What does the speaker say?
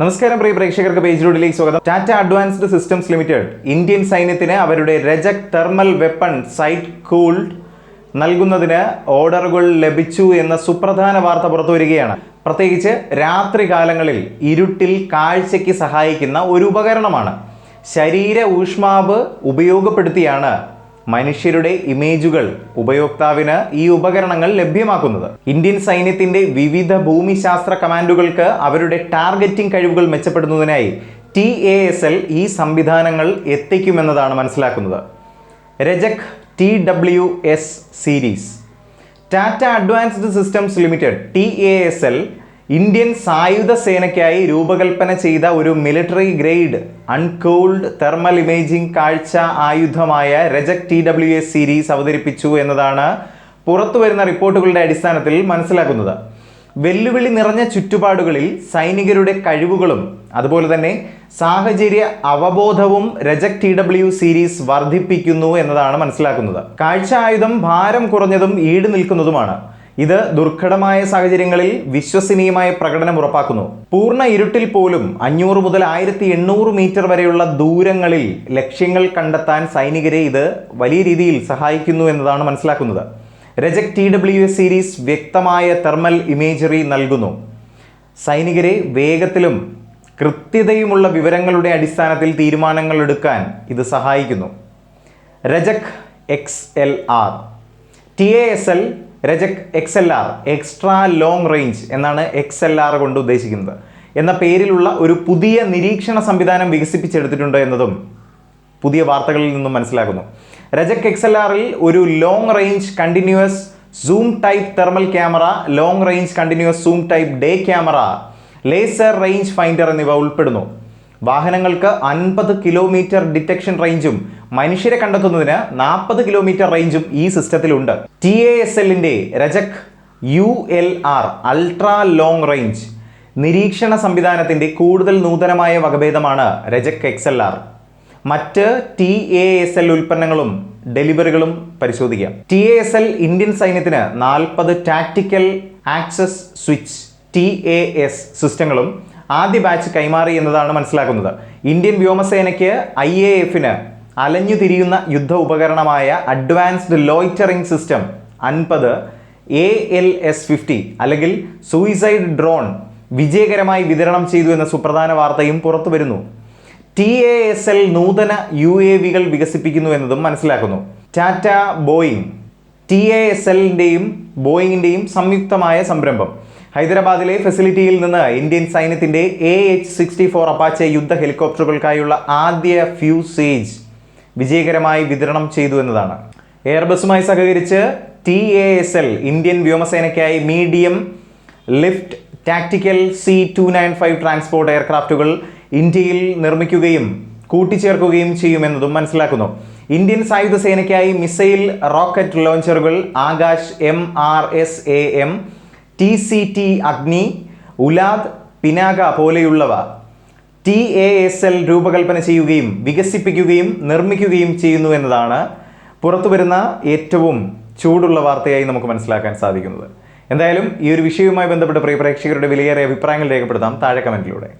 നമസ്കാരം പ്രിയ പ്രേക്ഷകർക്ക് പേജിലൂടെ സ്വാഗതം. Tata Advanced Systems Limited Indian സൈന്യത്തിന് അവരുടെ Rajak thermal weapon sight cooled നൽകുന്നതിന് ഓർഡറുകൾ ലഭിച്ചു എന്ന സുപ്രധാന വാർത്ത പുറത്തു വരികയാണ്. പ്രത്യേകിച്ച് രാത്രി കാലങ്ങളിൽ ഇരുട്ടിൽ കാഴ്ചയ്ക്ക് സഹായിക്കുന്ന ഒരു ഉപകരണമാണ്. ശരീര ഊഷ്മാവ് ഉപയോഗപ്പെടുത്തിയാണ് മനുഷ്യരുടെ ഇമേജുകൾ ഉപയോക്താവിന് ഈ ഉപകരണങ്ങൾ ലഭ്യമാക്കുന്നത്. ഇന്ത്യൻ സൈന്യത്തിന്റെ വിവിധ ഭൂമിശാസ്ത്ര കമാൻഡുകൾക്ക് അവരുടെ ടാർഗറ്റിംഗ് കഴിവുകൾ മെച്ചപ്പെടുന്നതിനായി ടി എ എസ് എൽ ഈ സംവിധാനങ്ങൾ എത്തിക്കുമെന്നതാണ് മനസ്സിലാക്കുന്നത്. Rajak T W S series. Tata Advanced Systems Limited T A S L Indian സായുധ സേനയ്ക്കായി രൂപകൽപ്പന ചെയ്ത ഒരു military grade uncooled thermal imaging കാഴ്ച ആയുധമായ Rajak T W S series അവതരിപ്പിച്ചു എന്നതാണ് പുറത്തു വരുന്ന റിപ്പോർട്ടുകളുടെ അടിസ്ഥാനത്തിൽ മനസ്സിലാക്കുന്നത്. വെല്ലുവിളി നിറഞ്ഞ ചുറ്റുപാടുകളിൽ സൈനികരുടെ കഴിവുകളും അതുപോലെ തന്നെ സാഹചര്യ അവബോധവും രജക് ടി ഡബ്ല്യു സീരീസ് വർദ്ധിപ്പിക്കുന്നു എന്നതാണ് മനസ്സിലാക്കുന്നത്. കാഴ്ച ആയുധം ഭാരം കുറഞ്ഞതും ഈട് നിൽക്കുന്നതുമാണ്. ഇത് ദുർഘടമായ സാഹചര്യങ്ങളിൽ വിശ്വസനീയമായ പ്രകടനം ഉറപ്പാക്കുന്നു. പൂർണ ഇരുട്ടിൽ പോലും അഞ്ഞൂറ് മുതൽ ആയിരത്തി എണ്ണൂറ് മീറ്റർ വരെയുള്ള ദൂരങ്ങളിൽ ലക്ഷ്യങ്ങൾ കണ്ടെത്താൻ സൈനികരെ ഇത് വലിയ രീതിയിൽ സഹായിക്കുന്നു എന്നതാണ് മനസ്സിലാക്കുന്നത്. Rajak T W S series വ്യക്തമായ തെർമൽ ഇമേജറി നൽകുന്നു. സൈനികരെ വേഗത്തിലും കൃത്യതയുമുള്ള വിവരങ്ങളുടെ അടിസ്ഥാനത്തിൽ തീരുമാനങ്ങൾ എടുക്കാൻ ഇത് സഹായിക്കുന്നു. Rajak X L R. T A S L Rajak X L R extra long range എന്നാണ് എക്സ് എൽ ആർ കൊണ്ട് ഉദ്ദേശിക്കുന്നത്. എന്ന പേരിലുള്ള ഒരു പുതിയ നിരീക്ഷണ സംവിധാനം വികസിപ്പിച്ചെടുത്തിട്ടുണ്ട് എന്നതും പുതിയ വാർത്തകളിൽ നിന്നും മനസ്സിലാക്കുന്നു. രജക് എക്സ് എൽ ആറിൽ ഒരു long range continuous zoom type thermal camera long range continuous zoom type day camera laser range finder എന്നിവ ഉൾപ്പെടുന്നു. വാഹനങ്ങൾക്ക് അൻപത് കിലോമീറ്റർ ഡിറ്റക്ഷൻ റേഞ്ചും മനുഷ്യരെ കണ്ടെത്തുന്നതിന് നാൽപ്പത് കിലോമീറ്റർ റേഞ്ചും ഈ സിസ്റ്റത്തിലുണ്ട്. ടി എ എസ് എല്ലിന്റെ Rajak U L R ultra long range നിരീക്ഷണ സംവിധാനത്തിന്റെ കൂടുതൽ നൂതനമായ വകഭേദമാണ് രജക് എക്സ് എൽ ആർ. മറ്റ് ടി എ എസ് എൽ ഉൽപ്പന്നങ്ങളും ഡെലിവറികളും പരിശോധിക്കാം. T A S L Indian സൈന്യത്തിന് നാൽപ്പത് tactical access switch T A S സിസ്റ്റങ്ങളും ആദ്യ ബാച്ച് കൈമാറി എന്നതാണ് മനസ്സിലാക്കുന്നത്. ഇന്ത്യൻ വ്യോമസേനയ്ക്ക് ഐ എ എഫിന് അലഞ്ഞു തിരിയുന്ന യുദ്ധ ഉപകരണമായ അഡ്വാൻസ്ഡ് ലോയിറ്ററിംഗ് സിസ്റ്റം അൻപത് എ എൽ എസ് ഫിഫ്റ്റി അല്ലെങ്കിൽ സൂയിസൈഡ് ഡ്രോൺ വിജയകരമായി വിതരണം ചെയ്തു എന്ന സുപ്രധാന വാർത്തയും പുറത്തു വരുന്നു. ടി എ എസ് എൽ നൂതന യു എ വികൾ വികസിപ്പിക്കുന്നു എന്നതും മനസ്സിലാക്കുന്നു. Tata Boeing. T A S എല്ലിന്റെയും ബോയിങ്ങിന്റെയും സംയുക്തമായ സംരംഭം. ഹൈദരാബാദിലെ ഫെസിലിറ്റിയിൽ നിന്ന് ഇന്ത്യൻ സൈന്യത്തിന്റെ A H sixty four Apache യുദ്ധ ഹെലികോപ്റ്ററുകൾക്കായുള്ള ആദ്യ ഫ്യൂസേജ് വിജയകരമായി വിതരണം ചെയ്തു എന്നതാണ്. എയർബസുമായി സഹകരിച്ച് T A S L Indian വ്യോമസേനയ്ക്കായി medium lift tactical C two nine five transport എയർക്രാഫ്റ്റുകൾ ഇന്ത്യയിൽ നിർമ്മിക്കുകയും കൂട്ടിച്ചേർക്കുകയും ചെയ്യുമെന്നതും മനസ്സിലാക്കുന്നു. ഇന്ത്യൻ സായുധ സേനയ്ക്കായി missile rocket ലോഞ്ചറുകൾ Akash M R S A M T C T Agni ഉലാദ് Pinaka പോലെയുള്ളവ ടി എ എസ് എൽ രൂപകൽപ്പന ചെയ്യുകയും വികസിപ്പിക്കുകയും നിർമ്മിക്കുകയും ചെയ്യുന്നു എന്നതാണ് പുറത്തു വരുന്ന ഏറ്റവും ചൂടുള്ള വാർത്തയായി നമുക്ക് മനസ്സിലാക്കാൻ സാധിക്കുന്നത്. എന്തായാലും ഈ ഒരു വിഷയവുമായി ബന്ധപ്പെട്ട് പ്രിയ പ്രേക്ഷകരുടെ വിലയേറിയ അഭിപ്രായങ്ങൾ രേഖപ്പെടുത്താം. താഴെ കമന്റിലൂടെ